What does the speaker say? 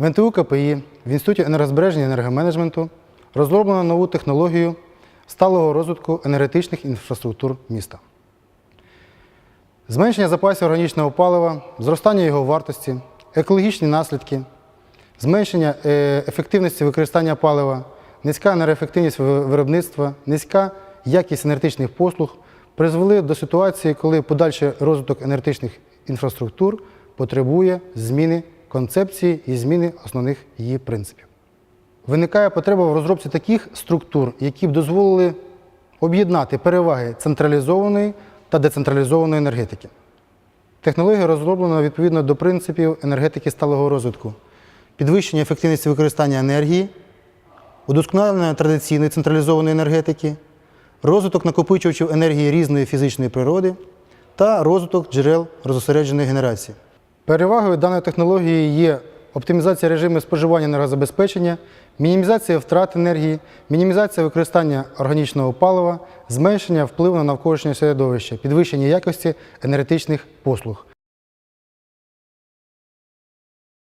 В НТУ КПІ в Інституті енергозбереження і енергоменеджменту розроблено нову технологію сталого розвитку енергетичних інфраструктур міста. Зменшення запасів органічного палива, зростання його вартості, екологічні наслідки, зменшення е, ефективності використання палива, низька енергоефективність виробництва, низька якість енергетичних послуг призвели до ситуації, коли подальший розвиток енергетичних інфраструктур потребує зміни концепції і зміни основних її принципів. Виникає потреба в розробці таких структур, які б дозволили об'єднати переваги централізованої та децентралізованої енергетики. Технологія розроблена відповідно до принципів енергетики сталого розвитку, підвищення ефективності використання енергії, удосконалення традиційної централізованої енергетики, розвиток накопичувачів енергії різної фізичної природи та розвиток джерел розосередженої генерації. Перевагою даної технології є оптимізація режиму споживання енергозабезпечення, мінімізація втрат енергії, мінімізація використання органічного палива, зменшення впливу на навколишнє середовище, підвищення якості енергетичних послуг.